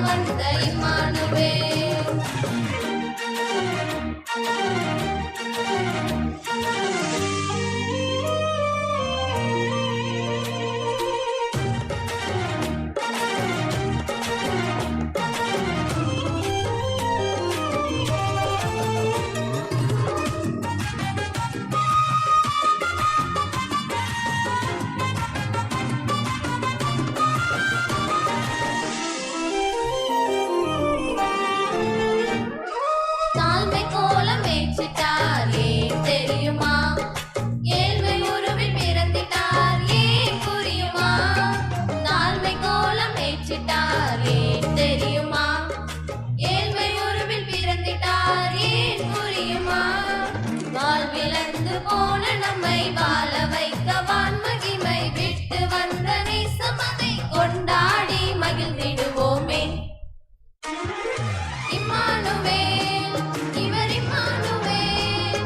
வந்த இம்மானுவே வாழ்விழந்து போன நம்மை வாழ வைக்க வான்மகிமை விட்டு வந்த நேசமதை கொண்டாடி மகிழ்ந்திடுவோமே. இம்மானுவேல் இவர் இம்மானுவேல்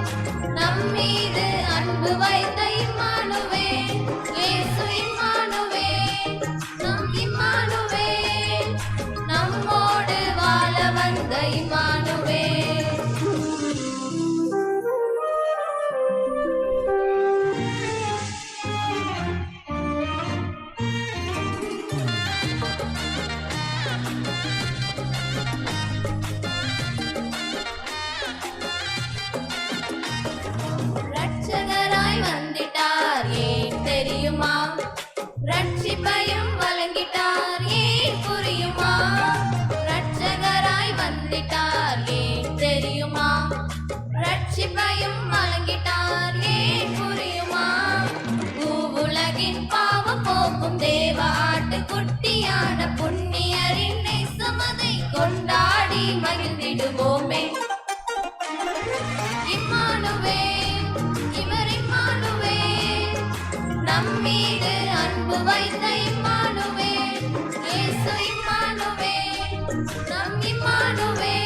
நம் மீது அன்பு வைத்த இம்மானுவேல் இயேசு இம்மானுவேல் நம் இம்மானுவேல் நம்மோடு வாழ வந்த இம்மானுவேல் தேவ ஆட்டுக்குட்டியான புண்ணியரின் சுமதை கொண்டாடி மகிழ்ந்திடுவோமே. இம்மானுவே இவர் இம்மானுவே நம்மீது அன்பு வைத்த இம்மானுவே இயேசு இம்மானுவே நம் இம்மானுவே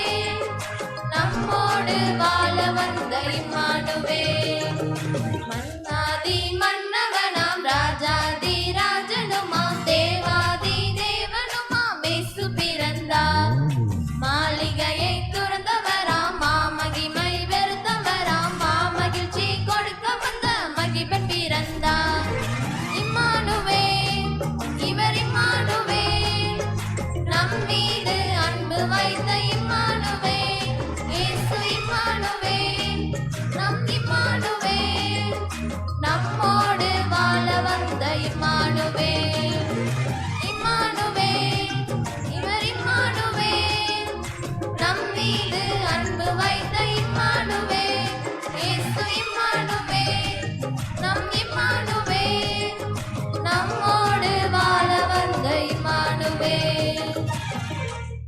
நம்மோடு வாழ வந்த இம்மானுவே. மன்